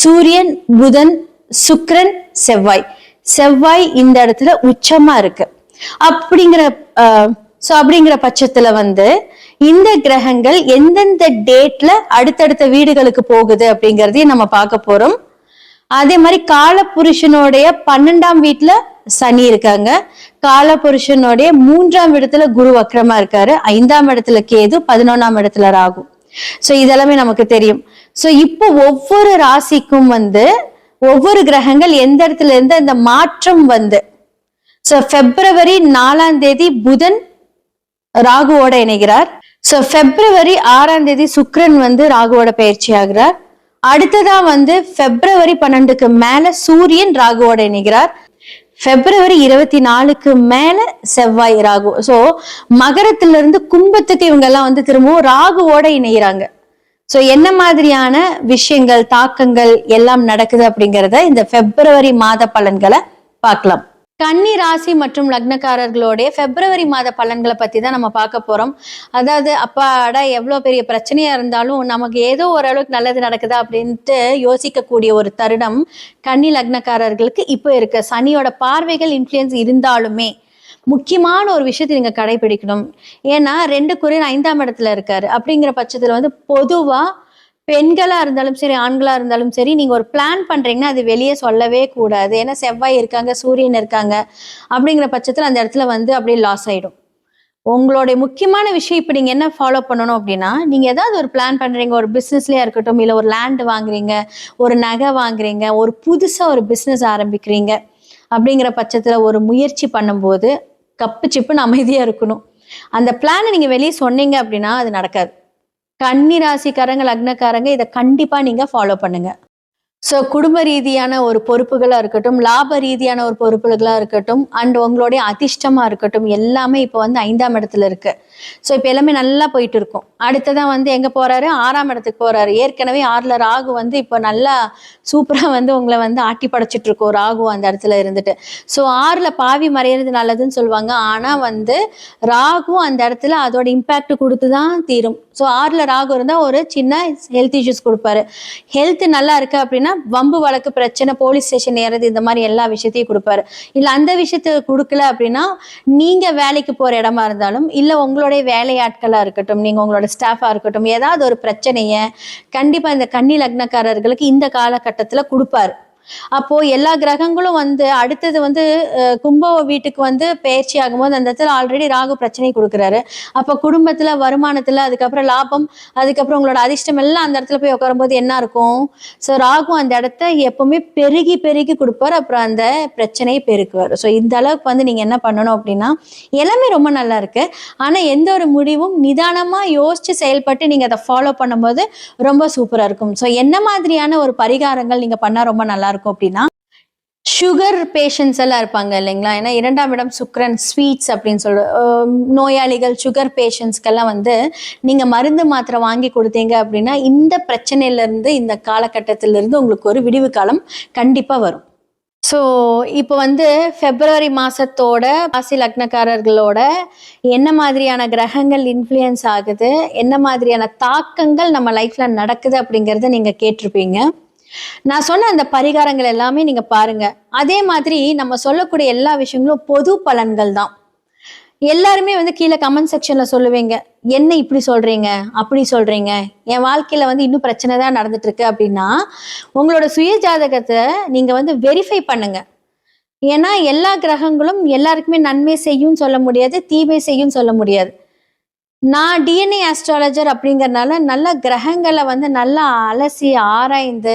சூரியன் புதன் சுக்ரன் செவ்வாய். செவ்வாய் இந்த இடத்துல உச்சமா இருக்கு. அப்படிங்கிற ஸோ அப்படிங்கிற பட்சத்துல வந்து இந்த கிரகங்கள் எந்தெந்த டேட்ல அடுத்தடுத்த வீடுகளுக்கு போகுது அப்படிங்கறதையும் நம்ம பார்க்க போறோம். அதே மாதிரி காலபுருஷனுடைய பன்னெண்டாம் வீட்டுல சனி இருக்காங்க. காலபுருஷனுடைய மூன்றாம் இடத்துல குரு வக்ரமா இருக்காரு. ஐந்தாம் இடத்துல கேது பதினொன்னாம் இடத்துல ராகு. ஸோ இதெல்லாமே நமக்கு தெரியும். ஸோ இப்போ ஒவ்வொரு ராசிக்கும் வந்து ஒவ்வொரு கிரகங்கள் எந்த இடத்துல இருந்து இந்த மாற்றம் வந்து சோ பிப்ரவரி நாலாம் தேதி புதன் ராகுவோட இணைகிறார். சோ பிப்ரவரி ஆறாம் தேதி சுக்ரன் வந்து ராகுவோட பயிற்சி ஆகிறார். அடுத்ததா வந்து பிப்ரவரி பன்னெண்டுக்கு மேல சூரியன் ராகுவோட இணைகிறார். பிப்ரவரி இருபத்தி நாலுக்கு மேல செவ்வாய் ராகு. சோ மகரத்துல இருந்து கும்பத்துக்கு இவங்க எல்லாம் வந்து திரும்பவும் ராகுவோட இணைகிறாங்க சோ என்ன மாதிரியான விஷயங்கள் தாக்கங்கள் எல்லாம் நடக்குது அப்படிங்கறத இந்த பிப்ரவரி மாத பலன்களை பார்க்கலாம். கன்னி ராசி மற்றும் லக்னக்காரர்களுடைய பிப்ரவரி மாத பலன்களை பற்றி தான் நம்ம பார்க்க போகிறோம் அதாவது அப்பாடா எவ்வளோ பெரிய பிரச்சனையாக இருந்தாலும் நமக்கு ஏதோ ஓரளவுக்கு நல்லது நடக்குதா அப்படின்ட்டு யோசிக்கக்கூடிய ஒரு தருணம் கன்னி லக்னக்காரர்களுக்கு இப்போ இருக்க. சனியோட பார்வைகள் இன்ஃப்ளூயன்ஸ் இருந்தாலுமே முக்கியமான ஒரு விஷயத்தை நீங்கள் கடைபிடிக்கணும். ஏன்னா ரெண்டு குரியன் ஐந்தாம் இடத்துல இருக்காரு. அப்படிங்கிற பட்சத்தில் வந்து பொதுவாக பெண்களா இருந்தாலும் சரி ஆண்களா இருந்தாலும் சரி நீங்க ஒரு பிளான் பண்றீங்கன்னா அது வெளியே சொல்லவே கூடாது. ஏன்னா செவ்வாய் இருக்காங்க சூரியன் இருக்காங்க அப்படிங்கிற பட்சத்துல அந்த இடத்துல வந்து அப்படியே லாஸ் ஆயிடும். உங்களுடைய முக்கியமான விஷயம் இப்போ நீங்கள் என்ன ஃபாலோ பண்ணணும் அப்படின்னா நீங்கள் ஏதாவது ஒரு பிளான் பண்ணுறீங்க ஒரு பிஸ்னஸ்லேயே இருக்கட்டும் இல்லை ஒரு லேண்ட் வாங்குறீங்க ஒரு நகை வாங்குறீங்க ஒரு புதுசாக ஒரு பிஸ்னஸ் ஆரம்பிக்கிறீங்க அப்படிங்கிற பட்சத்தில் ஒரு முயற்சி பண்ணும்போது கப்பு சிப்புன்னு அமைதியாக இருக்கணும். அந்த பிளானை நீங்கள் வெளியே சொன்னீங்க அப்படின்னா அது நடக்காது. கன்னி ராசிக்காரங்க லக்னக்காரங்க இதை கண்டிப்பாக நீங்கள் ஃபாலோ பண்ணுங்க. ஸோ குடும்ப ரீதியான ஒரு பொறுப்புகளாக இருக்கட்டும் லாப ரீதியான ஒரு பொறுப்புகளாக இருக்கட்டும் அண்ட் உங்களுடைய அதிர்ஷ்டமாக இருக்கட்டும் எல்லாமே இப்போ வந்து ஐந்தாம் இடத்துல இருக்குது ஸோ இப்போ எல்லாமே நல்லா போயிட்டு இருக்கும் அடுத்ததான் வந்து எங்கே போறாரு? ஆறாம் இடத்துக்கு போறாரு. ஏற்கனவே ஆறில் ராகு வந்து இப்போ நல்லா சூப்பராக வந்து உங்களை வந்து ஆட்டி படைச்சிட்டு இருக்கோம் ராகு அந்த இடத்துல இருந்துட்டு. ஸோ ஆறில் பாவி மறையிறது நல்லதுன்னு சொல்லுவாங்க. ஆனால் வந்து ராகு அந்த இடத்துல அதோட இம்பேக்ட் கொடுத்து தான் தீரும். ஸோ ஆறில் ராகு இருந்தால் ஒரு சின்ன ஹெல்த் இஷ்யூஸ் கொடுப்பாரு. ஹெல்த் நல்லா இருக்கு அப்படின்னா வம்பு வழக்கு பிரச்சனை போலீஸ் ஸ்டேஷன் ஏறது இந்த மாதிரி எல்லா விஷயத்தையும் கொடுப்பாரு. இல்லை அந்த விஷயத்த கொடுக்கல அப்படின்னா நீங்கள் வேலைக்கு போகிற இடமா இருந்தாலும் இல்லை உங்களுடைய வேலையாட்களாக இருக்கட்டும் நீங்கள் உங்களோட ஸ்டாஃபாக இருக்கட்டும் ஏதாவது ஒரு பிரச்சனையை கண்டிப்பாக இந்த கன்னி லக்னக்காரர்களுக்கு இந்த காலகட்டத்தில் கொடுப்பாரு. அப்போ எல்லா கிரகங்களும் வந்து அடுத்தது வந்து கும்ப வீட்டுக்கு வந்து பயிற்சி ஆகும்போது அந்த இடத்துல ஆல்ரெடி ராகு பிரச்சனை கொடுக்குறாரு. அப்போ குடும்பத்துல வருமானத்துல அதுக்கப்புறம் லாபம் அதுக்கப்புறம் உங்களோட அதிர்ஷ்டம் எல்லாம் அந்த இடத்துல போய் உட்காரும்போது என்ன இருக்கும்? ஸோ ராகு அந்த இடத்த எப்பவுமே பெருகி பெருகி கொடுப்பாரு. அப்புறம் அந்த பிரச்சனையை பெருக்குவார். ஸோ இந்த அளவுக்கு வந்து நீங்க என்ன பண்ணணும் அப்படின்னா எல்லாமே ரொம்ப நல்லா இருக்கு. ஆனா எந்த ஒரு முடிவும் நிதானமா யோசிச்சு செயல்பட்டு நீங்க அதை ஃபாலோ பண்ணும்போது ரொம்ப சூப்பரா இருக்கும். ஸோ என்ன மாதிரியான ஒரு பரிகாரங்கள் நீங்க பண்ணா ரொம்ப நல்லா இருக்கும் அப்படின்னா சுகர் பேஷண்ட்ஸ் எல்லாம் இருப்பாங்க இல்லைங்களா? ஏன்னா இரண்டாம் இடம் சுக்ரன் ஸ்வீட்ஸ் அப்படின்னு சொல்ற நோயாளிகள் சுகர் பேஷண்ட்ஸ்க்கெல்லாம் வந்து நீங்க மருந்து மாத்திரை வாங்கி கொடுத்தீங்க அப்படின்னா இந்த பிரச்சனையில இருந்து இந்த காலகட்டத்திலிருந்து உங்களுக்கு ஒரு விடிவு காலம் கண்டிப்பா வரும். ஸோ இப்போ வந்து பிப்ரவரி மாசத்தோட ராசி லக்னக்காரர்களோட என்ன மாதிரியான கிரகங்கள் இன்ஃப்ளூயன்ஸ் ஆகுது? என்ன மாதிரியான தாக்கங்கள் நம்ம லைஃப்ல நடக்குது அப்படிங்கிறத நீங்க கேட்டிருப்பீங்க. நான் சொன்ன அந்த பரிகாரங்கள் எல்லாமே நீங்க பாருங்க. அதே மாதிரி நம்ம சொல்லக்கூடிய எல்லா விஷயங்களும் பொது பலன்கள் தான். எல்லாருமே வந்து கீழே கமெண்ட் செக்ஷன்ல சொல்லுவீங்க என்ன இப்படி சொல்றீங்க? அப்படி சொல்றீங்க? என் வாழ்க்கையில வந்து இன்னும் பிரச்சனை தான் நடந்துட்டு இருக்கு அப்படின்னா உங்களோட சுய ஜாதகத்தை நீங்க வந்து வெரிஃபை பண்ணுங்க. ஏன்னா எல்லா கிரகங்களும் எல்லாருக்குமே நன்மை செய்யும் சொல்ல முடியாது தீமை செய்யும் சொல்ல முடியாது. நான் டிஎன்ஏ ஆஸ்ட்ராலஜர் அப்படிங்கறனால நல்ல கிரகங்களை வந்து நல்லா அலசி ஆராய்ந்து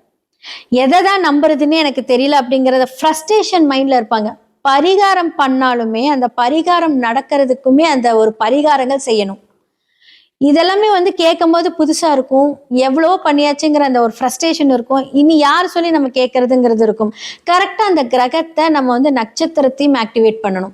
எதை தான் நம்புறதுன்னு எனக்கு தெரியல அப்படிங்கிறத ஃப்ரஸ்ட்ரேஷன் மைண்டில் இருப்பாங்க. பரிகாரம் பண்ணாலுமே அந்த பரிகாரம் நடக்கிறதுக்குமே அந்த ஒரு பரிகாரங்கள் செய்யணும். இதெல்லாமே வந்து கேட்கும்போது புதுசாக இருக்கும். எவ்வளோ பண்ணியாச்சுங்கிற அந்த ஒரு ஃப்ரஸ்ட்ரேஷன் இருக்கும். இனி யார் சொல்லி நம்ம கேட்கறதுங்கிறது இருக்கும். கரெக்டாக அந்த கிரகத்தை நம்ம வந்து நட்சத்திரத்தையும் ஆக்டிவேட் பண்ணணும்.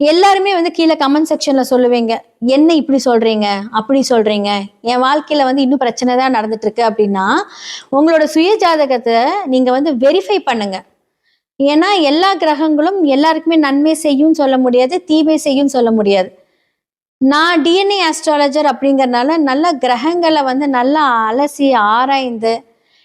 எல்லாருமே வந்து கீழே கமெண்ட் செக்ஷன்ல சொல்லுவீங்க. என்ன இப்படி சொல்றீங்க? அப்படி சொல்றீங்க. என் வாழ்க்கையில வந்து இன்னும் பிரச்சனை தான் நடந்துட்டு இருக்கு அப்படின்னா உங்களோட சுய ஜாதகத்தை நீங்க வந்து வெரிஃபை பண்ணுங்க. ஏன்னா எல்லா கிரகங்களும் எல்லாருக்குமே நன்மை செய்யும் சொல்ல முடியாது தீமை செய்யும் சொல்ல முடியாது. நான் டிஎன்ஏ ஆஸ்ட்ராலஜர் அப்படிங்கறனால நல்ல கிரகங்களை வந்து நல்லா அலசி ஆராய்ந்து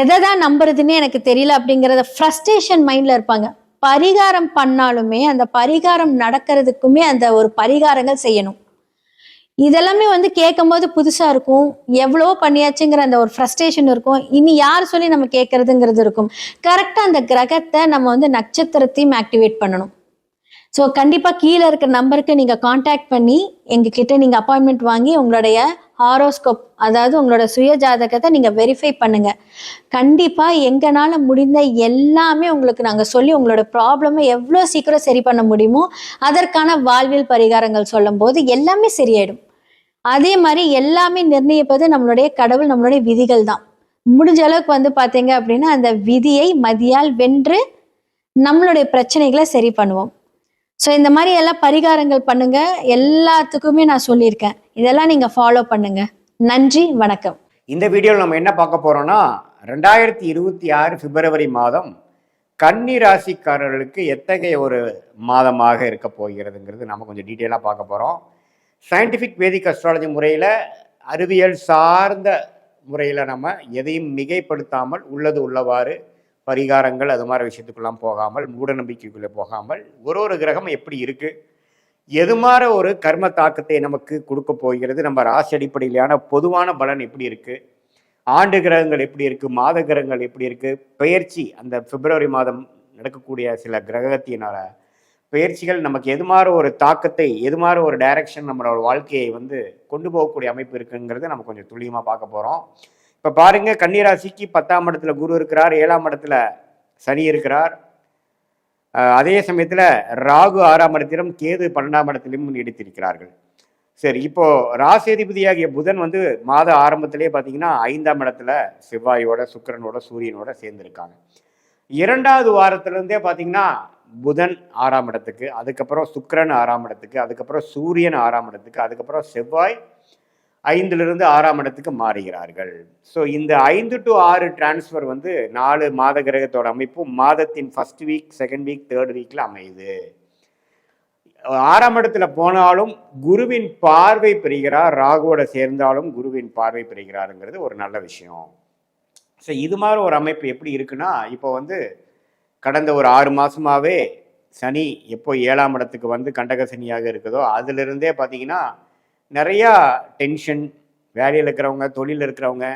எதை தான் நம்புறதுன்னு எனக்கு தெரியல அப்படிங்கிறத ஃப்ரஸ்ட்ரேஷன் மைண்டில் இருப்பாங்க. பரிகாரம் பண்ணாலுமே அந்த பரிகாரம் நடக்கிறதுக்குமே அந்த ஒரு பரிகாரங்கள் செய்யணும். இதெல்லாமே வந்து கேட்கும்போது புதுசாக இருக்கும். எவ்வளோ பண்ணியாச்சுங்கிற அந்த ஒரு ஃப்ரஸ்ட்ரேஷன் இருக்கும். இனி யார் சொல்லி நம்ம கேட்கறதுங்கிறது இருக்கும். கரெக்டாக அந்த கிரகத்தை நம்ம வந்து நட்சத்திரத்தையும் ஆக்டிவேட் பண்ணணும். ஸோ கண்டிப்பாக கீழே இருக்கிற நம்பருக்கு நீங்கள் காண்டாக்ட் பண்ணி எங்ககிட்ட நீங்கள் அப்பாயின்மெண்ட் வாங்கி உங்களுடைய ஹாரோஸ்கோப் அதாவது உங்களோட சுய ஜாதகத்தை நீங்கள் வெரிஃபை பண்ணுங்க. கண்டிப்பாக எங்களால் முடிந்த எல்லாமே உங்களுக்கு நாங்கள் சொல்லி உங்களோட ப்ராப்ளமை எவ்வளோ சீக்கிரம் சரி பண்ண முடியுமோ அதற்கான வாழ்வியல் பரிகாரங்கள் சொல்லும்போது எல்லாமே சரியாயிடும். அதே மாதிரி எல்லாமே நிர்ணயிப்பது நம்மளுடைய கடவுள் நம்மளுடைய விதிகள் தான். முடிஞ்ச அளவுக்கு வந்து பார்த்தீங்க அப்படின்னா அந்த விதியை மதியால் வென்று நம்மளுடைய பிரச்சனைகளை சரி பண்ணுவோம். ஸோ இந்த மாதிரி எல்லாம் பரிகாரங்கள் பண்ணுங்க. எல்லாத்துக்குமே நான் சொல்லியிருக்கேன். இதெல்லாம் நீங்க ஃபாலோ பண்ணுங்க. நன்றி வணக்கம். இந்த வீடியோவில் நம்ம என்ன பார்க்க போறோம்னா ரெண்டாயிரத்தி இருபத்தி ஆறு பிப்ரவரி மாதம் கன்னி ராசிக்காரர்களுக்கு எத்தகைய ஒரு மாதமாக இருக்க போகிறதுங்கிறது நம்ம கொஞ்சம் டீட்டெயிலாக பார்க்க போகிறோம் சயின்டிஃபிக் வேதிக் அஸ்ட்ராலஜி முறையில் அறிவியல் சார்ந்த முறையில் நம்ம எதையும் மிகைப்படுத்தாமல் உள்ளது உள்ளவாறு பரிகாரங்கள் அது மாதிரி விஷயத்துக்குலாம் போகாமல் மூட நம்பிக்கைக்குள்ளே போகாமல் ஒரு ஒரு கிரகம் எப்படி இருக்குது எது மாதிரி ஒரு கர்ம தாக்கத்தை நமக்கு கொடுக்க போகிறது? நம்ம ராசி அடிப்படையிலான பொதுவான பலன் எப்படி இருக்குது ஆண்டு கிரகங்கள் எப்படி இருக்குது மாத கிரகங்கள் எப்படி இருக்குது பெயர்ச்சி அந்த பிப்ரவரி மாதம் நடக்கக்கூடிய சில கிரகத்தினால பயிற்சிகள் நமக்கு எது மாதிரி ஒரு தாக்கத்தை எது மாதிரி ஒரு டைரக்ஷன் நம்மளோட வாழ்க்கையை வந்து கொண்டு போகக்கூடிய அமைப்பு இருக்குங்கிறத நம்ம கொஞ்சம் துல்லியமாக பார்க்க போகிறோம் இப்போ பாருங்க கன்னிராசிக்கு பத்தாம் இடத்துல குரு இருக்கிறார் ஏழாம் இடத்துல சனி இருக்கிறார். அதே சமயத்தில் ராகு ஆறாம் இடத்திலும் கேது பன்னெண்டாம் இடத்திலும் நீடித்திருக்கிறார்கள். சரி இப்போ ராசியதிபதியாகிய புதன் வந்து மாத ஆரம்பத்திலே பார்த்தீங்கன்னா ஐந்தாம் இடத்துல செவ்வாயோட சுக்கிரனோட சூரியனோட சேர்ந்துருக்காங்க. இரண்டாவது வாரத்திலேருந்தே பார்த்தீங்கன்னா புதன் ஆறாம் இடத்துக்கு அதுக்கப்புறம் சுக்கரன் ஆறாம் இடத்துக்கு அதுக்கப்புறம் சூரியன் ஆறாம் இடத்துக்கு அதுக்கப்புறம் செவ்வாய் ஐந்திலிருந்து ஆறாம் இடத்துக்கு மாறுகிறார்கள். ஸோ இந்த ஐந்து டு ஆறு டிரான்ஸ்ஃபர் வந்து நாலு மாத கிரகத்தோட அமைப்பும் மாதத்தின் first week second week third வீக்கில் அமையுது. ஆறாம் இடத்துல போனாலும் குருவின் பார்வை பெறுகிறார் ராகுவோட சேர்ந்தாலும் குருவின் பார்வை பெறுகிறாருங்கிறது ஒரு நல்ல விஷயம். ஸோ இது மாதிரி ஒரு அமைப்பு எப்படி இருக்குன்னா இப்போ வந்து கடந்த ஒரு ஆறு மாதமாகவே சனி எப்போ ஏழாம் இடத்துக்கு வந்து கண்டக சனியாக இருக்குதோ அதிலிருந்தே பார்த்தீங்கன்னா நிறையா டென்ஷன் வேலையில் இருக்கிறவங்க தொழிலில் இருக்கிறவங்க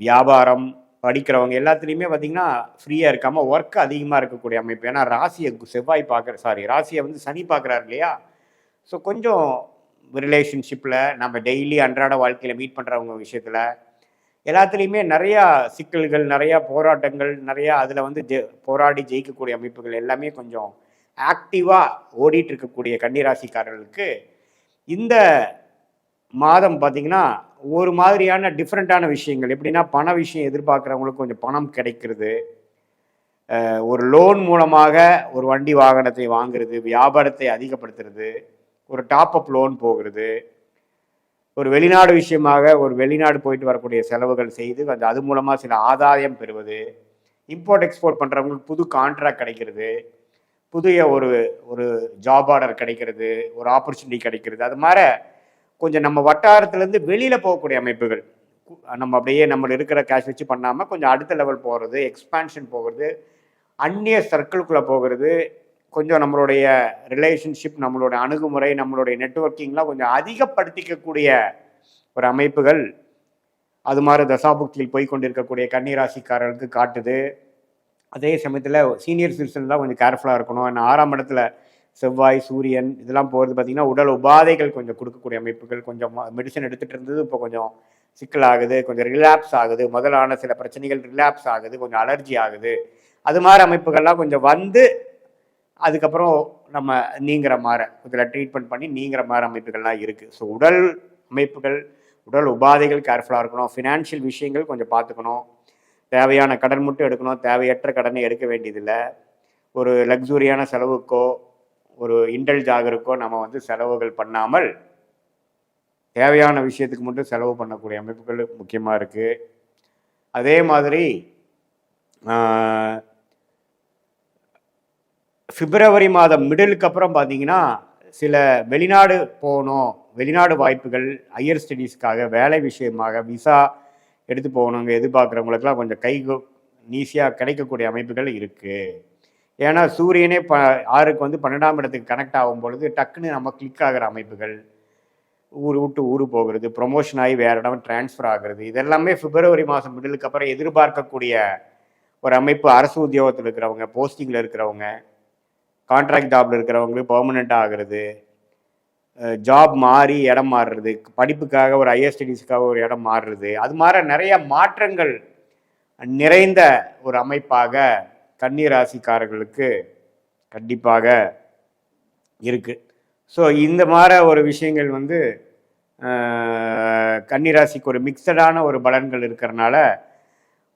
வியாபாரம் படிக்கிறவங்க எல்லாத்துலேயுமே பார்த்தீங்கன்னா ஃப்ரீயாக இருக்காமல் ஒர்க் அதிகமாக இருக்கக்கூடிய அமைப்பு. ஏன்னா ராசியை செவ்வாய் பார்க்குற சாரி ராசியை வந்து சனி பார்க்குறாரு இல்லையா? ஸோ கொஞ்சம் ரிலேஷன்ஷிப்பில் நம்ம டெய்லி அன்றாட வாழ்க்கையில் மீட் பண்ணுறவங்க விஷயத்தில் எல்லாத்துலேயுமே நிறையா சிக்கல்கள் நிறையா போராட்டங்கள் நிறையா அதில் வந்து ஜெ போராடி ஜெயிக்கக்கூடிய அமைப்புகள் எல்லாமே கொஞ்சம் ஆக்டிவாக ஓடிட்டு இருக்கக்கூடிய கன்னிராசிக்காரர்களுக்கு இந்த மாதம் பார்த்தீங்கன்னா ஒரு மாதிரியான டிஃப்ரெண்ட்டான விஷயங்கள். எப்படின்னா பண விஷயம் எதிர்பார்க்குறவங்களுக்கு கொஞ்சம் பணம் கிடைக்கிறது. ஒரு லோன் மூலமாக ஒரு வண்டி வாகனத்தை வாங்குறது வியாபாரத்தை அதிகப்படுத்துறது ஒரு டாப் அப் லோன் போகிறது ஒரு வெளிநாடு விஷயமாக ஒரு வெளிநாடு போயிட்டு வரக்கூடிய செலவுகள் செய்து அந்த அது மூலமாக சில ஆதாயம் பெறுவது இம்போர்ட் எக்ஸ்போர்ட் பண்ணுறவங்களுக்கு புது கான்ட்ராக்ட் கிடைக்கிறது புதிய ஒரு ஒரு ஜாப் ஆர்டர் கிடைக்கிறது ஒரு ஆப்பர்ச்சுனிட்டி கிடைக்கிறது. அது மாதிரி கொஞ்சம் நம்ம வட்டாரத்துலேருந்து வெளியில் போகக்கூடிய அமைப்புகள். நம்ம அப்படியே நம்ம இருக்கிற கேஷ் வச்சு பண்ணாமல் கொஞ்சம் அடுத்த லெவல் போகிறது எக்ஸ்பான்ஷன் போகிறது அந்நிய சர்க்கிள்குள்ளே போகிறது கொஞ்சம் நம்மளுடைய ரிலேஷன்ஷிப் நம்மளுடைய அணுகுமுறை நம்மளுடைய நெட்வொர்க்கிங்லாம் கொஞ்சம் அதிகப்படுத்திக்கக்கூடிய ஒரு அமைப்புகள். அது மாதிரி தசாபுக்தியில் போய் கொண்டிருக்கக்கூடிய கன்னிராசிக்காரர்களுக்கு காட்டுது. அதே சமயத்தில் சீனியர் சிட்டிசன் தான் கொஞ்சம் கேர்ஃபுல்லாக இருக்கணும். ஏன்னா ஆறாம் இடத்துல செவ்வாய் சூரியன் இதெல்லாம் போகிறது பார்த்திங்கன்னா உடல் உபாதைகள் கொஞ்சம் கொடுக்கக்கூடிய அமைப்புகள். கொஞ்சம் மெடிசன் எடுத்துகிட்டு இருந்தது இப்போ கொஞ்சம் சிக்கலாகுது கொஞ்சம் ரிலாப்ஸ் ஆகுது. முதலான சில பிரச்சனைகள் ரிலாப்ஸ் ஆகுது கொஞ்சம் அலர்ஜி ஆகுது. அது மாதிரி அமைப்புகள்லாம் கொஞ்சம் வந்து அதுக்கப்புறம் நம்ம நீங்கிற மாதிரி இதில் ட்ரீட்மெண்ட் பண்ணி நீங்கிற மாதிரி அமைப்புகள்லாம் இருக்குது ஸோ உடல் அமைப்புகள் உடல் உபாதைகள் கேர்ஃபுல்லாக இருக்கணும். ஃபினான்ஷியல் விஷயங்கள் கொஞ்சம் பார்த்துக்கணும். தேவையான கடன் மட்டும் எடுக்கணும். தேவையற்ற கடனை எடுக்க வேண்டியதில்லை. ஒரு லக்ஸூரியான செலவுக்கோ ஒரு இன்டெல்ஜ் ஆகிறதுக்கோ நம்ம வந்து செலவுகள் பண்ணாமல் தேவையான விஷயத்துக்கு மட்டும் செலவு பண்ணக்கூடிய அமைப்புகள் முக்கியமாக இருக்குது அதே மாதிரி பிப்ரவரி மாதம் மிடிலுக்கு அப்புறம் பார்த்தீங்கன்னா சில வெளிநாடு போகணும் வெளிநாடு வாய்ப்புகள் ஹையர் ஸ்டடீஸ்க்காக வேலை விஷயமாக விசா எடுத்து போகணுங்க எதிர்பார்க்குறவங்களுக்குலாம் கொஞ்சம் கை ஈஸியாக கிடைக்கக்கூடிய அமைப்புகள் இருக்குது ஏன்னா சூரியனே ப ஆறுக்கு வந்து பன்னெண்டாம் இடத்துக்கு கனெக்ட் ஆகும் பொழுது டக்குன்னு நம்ம கிளிக் ஆகிற அமைப்புகள் ஊர் விட்டு ஊர் போகிறது ப்ரொமோஷன் ஆகி வேறு இடம் டிரான்ஸ்ஃபர் ஆகிறது இதெல்லாமே பிப்ரவரி மாதம் மிடிலுக்கு அப்புறம் எதிர்பார்க்கக்கூடிய ஒரு அமைப்பு அரசு உத்தியோகத்தில் இருக்கிறவங்க போஸ்டிங்கில் இருக்கிறவங்க கான்ட்ராக்ட் ஜாப்ல இருக்கிறவங்களுக்கு பெர்மனெண்ட் ஆகுறது ஜாப் மாறி இடம் மாறுறது படிப்புக்காக ஒரு ஹையர் ஸ்டடீஸ்க்காக ஒரு இடம் மாறுறது அது மாதிரி நிறைய மாற்றங்கள் நிறைந்த ஒரு அமைப்பாக கன்னி ராசிக்காரர்களுக்கு கண்டிப்பாக இருக்குது ஸோ இந்த மாதிரி ஒரு விஷயங்கள் வந்து கன்னிராசிக்கு ஒரு மிக்சடான ஒரு பலன்கள் இருக்கிறனால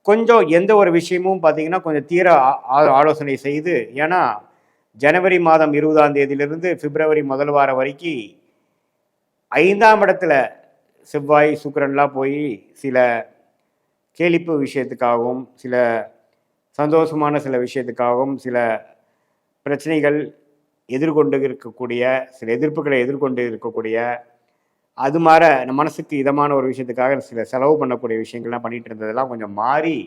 கொஞ்சம் எந்த ஒரு விஷயமும் பார்த்தீங்கன்னா கொஞ்சம் தீர ஆ- ஆலோசனை செய்து ஏன்னா ஜனவரி மாதம் இருபதாம் தேதியிலிருந்து பிப்ரவரி முதல் வாரம் வரைக்கும் ஐந்தாம் இடத்துல செவ்வாய் சுக்கரன்லாம் போய் சில கேளிப்பு விஷயத்துக்காகவும் சில சந்தோஷமான சில விஷயத்துக்காகவும் சில பிரச்சனைகள் எதிர்கொண்டு இருக்கக்கூடிய சில எதிர்ப்புகளை எதிர்கொண்டு இருக்கக்கூடிய அது மாற நம்ம மனசுக்கு இதமான ஒரு விஷயத்துக்காக சில செலவு பண்ணக்கூடிய விஷயங்கள்லாம் பண்ணிகிட்டு இருந்ததெல்லாம் கொஞ்சம் மாறி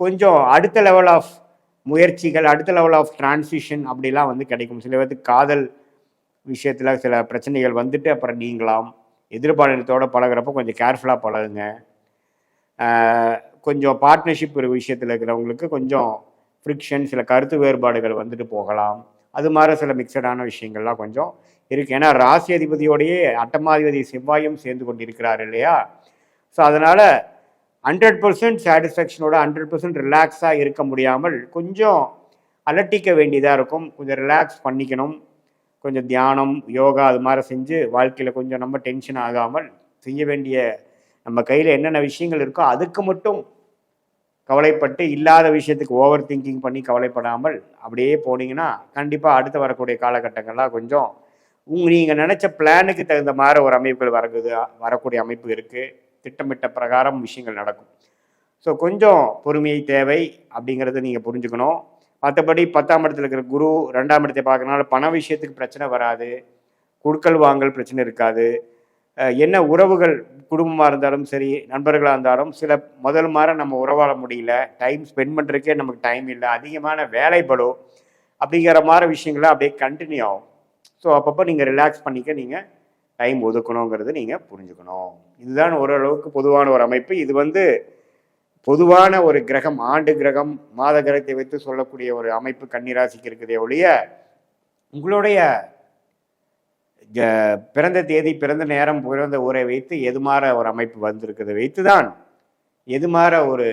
கொஞ்சம் அடுத்த லெவல் ஆஃப் முயற்சிகள் அடுத்த லெவல் ஆஃப் டிரான்சிஷன் அப்படிலாம் வந்து கிடைக்கும். சில பேருக்கு காதல் விஷயத்தில் சில பிரச்சனைகள் வந்துட்டு அப்புறம் நீங்களாம் எதிர்பாலினத்தோட பழகிறப்போ கொஞ்சம் கேர்ஃபுல்லாக பழகுங்க. கொஞ்சம் பார்ட்னர்ஷிப் ஒரு விஷயத்தில் இருக்கிறவங்களுக்கு கொஞ்சம் ஃப்ரிக்ஷன் சில கருத்து வேறுபாடுகள் வந்துட்டு போகலாம். அது மாதிரி சில மிக்சடான விஷயங்கள்லாம் கொஞ்சம் இருக்கு. ஏன்னா ராசி அதிபதியோடையே அட்டமாதிபதி செவ்வாயும் சேர்ந்து கொண்டிருக்கிறார் இல்லையா? ஸோ அதனால் ஹண்ட்ரட் பர்சன்ட் சாட்டிஸ்ஃபேக்ஷனோட ஹண்ட்ரட் பர்சன்ட் ரிலாக்ஸாக இருக்க முடியாமல் கொஞ்சம் அலட்டிக்க வேண்டியதாக இருக்கும். கொஞ்சம் ரிலாக்ஸ் பண்ணிக்கணும். கொஞ்சம் தியானம் யோகா அது மாதிரி செஞ்சு வாழ்க்கையில் கொஞ்சம் நம்ம டென்ஷன் ஆகாமல் செய்ய வேண்டிய நம்ம கையில் என்னென்ன விஷயங்கள் இருக்கோ அதுக்கு மட்டும் கவலைப்பட்டு இல்லாத விஷயத்துக்கு ஓவர் திங்கிங் பண்ணி கவலைப்படாமல் அப்படியே போனீங்கன்னா கண்டிப்பாக அடுத்து வரக்கூடிய காலகட்டங்கள்லாம் கொஞ்சம் உங்க நீங்கள் நினச்ச பிளானுக்கு தகுந்த மாதிரி ஒரு அமைப்புகள் வரங்குது வரக்கூடிய அமைப்பு இருக்குது திட்டமிட்ட பிரகாரம் விஷயங்கள் நடக்கும். ஸோ கொஞ்சம் பொறுமையை தேவை அப்படிங்கிறத நீங்கள் புரிஞ்சுக்கணும். மற்றபடி பத்தாம் இடத்துல இருக்கிற குரு ரெண்டாம் இடத்தை பார்க்கறனால பண விஷயத்துக்கு பிரச்சனை வராது. குடுக்கல் வாங்கல் பிரச்சனை இருக்காது. என்ன உறவுகள் குடும்பமாக இருந்தாலும் சரி நண்பர்களாக இருந்தாலும் சில முதல் மாற நம்ம உறவாட முடியல டைம் ஸ்பெண்ட் பண்ணுறதுக்கே நமக்கு டைம் இல்லை அதிகமான வேலைப்படும் அப்படிங்கிற மாதிரி விஷயங்கள்லாம் அப்படியே கண்டினியூ ஆகும். ஸோ அப்பப்போ நீங்கள் ரிலாக்ஸ் பண்ணிக்க நீங்கள் டைம் ஒதுக்கணுங்கிறது நீங்கள் புரிஞ்சுக்கணும். இதுதான் ஓரளவுக்கு பொதுவான ஒரு அமைப்பு. இது வந்து பொதுவான ஒரு கிரகம் ஆண்டு கிரகம் மாத கிரகத்தை வைத்து சொல்லக்கூடிய ஒரு அமைப்பு கன்னிராசிக்கு இருக்குதே ஒழிய உங்களுடைய பிறந்த தேதி பிறந்த நேரம் பிறந்த ஊரை வைத்து எதுமாற ஒரு அமைப்பு வந்திருக்கிறத வைத்து தான் எதுமாற ஒரு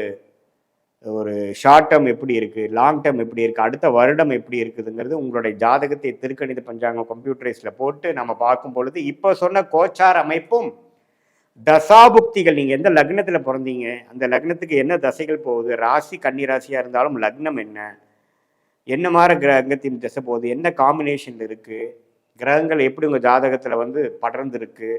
ஒரு ஷார்ட் டேர்ம் எப்படி இருக்குது லாங் டேர்ம் எப்படி இருக்குது அடுத்த வருடம் எப்படி இருக்குதுங்கிறது உங்களுடைய ஜாதகத்தை திருக்கணித பஞ்சாங்கம் கம்ப்யூட்டரைஸில் போட்டு நம்ம பார்க்கும் பொழுது இப்போ சொன்ன கோச்சார் அமைப்பும் தசாபுக்திகள். நீங்கள் எந்த லக்னத்தில் பிறந்தீங்க? அந்த லக்னத்துக்கு என்ன தசைகள் போகுது? ராசி கன்னி ராசியாக இருந்தாலும் லக்னம் என்ன? என்ன மாதிரி கிரகத்தின் திசை போகுது? என்ன காம்பினேஷன் இருக்குது கிரகங்கள் எப்படி உங்கள் ஜாதகத்தில் வந்து படர்ந்துருக்கு?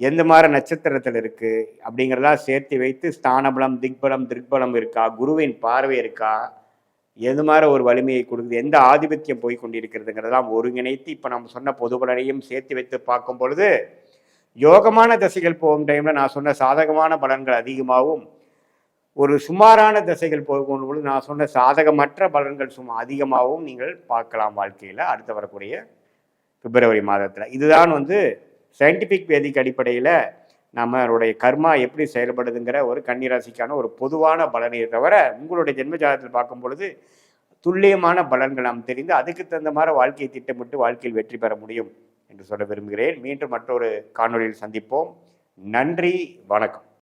எந்த மாதிரி நட்சத்திரத்தில் இருக்குது அப்படிங்கிறதெல்லாம் சேர்த்து வைத்து ஸ்தானபலம் திக்பலம் திருக்பலம் இருக்கா? குருவின் பார்வை இருக்கா? எது மாதிரி ஒரு வலிமையை கொடுக்குது? எந்த ஆதிபத்தியம் போய் கொண்டிருக்கிறதுங்கிறதெல்லாம் ஒருங்கிணைத்து இப்போ நம்ம சொன்ன பொது பலனையும் சேர்த்து வைத்து பார்க்கும் பொழுது யோகமான தசைகள் போகும் டைமில் நான் சொன்ன சாதகமான பலன்கள் அதிகமாகவும் ஒரு சுமாரான திசைகள் போகும் பொழுது நான் சொன்ன சாதகமற்ற பலன்கள் சும்மா அதிகமாகவும் நீங்கள் பார்க்கலாம் வாழ்க்கையில். அடுத்து வரக்கூடிய பிப்ரவரி மாதத்தில். இதுதான் வந்து சயின்டிஃபிக் வேதிக்கு அடிப்படையில் நம்மளுடைய கர்மா எப்படி செயல்படுதுங்கிற ஒரு கன்னிராசிக்கான ஒரு பொதுவான பலனை தவிர உங்களுடைய ஜென்மஜாதத்தில் பார்க்கும் பொழுது துல்லியமான பலன்கள் நாம் தெரிந்து அதுக்கு தகுந்த மாதிரி வாழ்க்கையை திட்டமிட்டு வாழ்க்கையில் வெற்றி பெற முடியும் என்று சொல்ல விரும்புகிறேன். மீண்டும் மற்றொரு காணொளியில் சந்திப்போம். நன்றி வணக்கம்.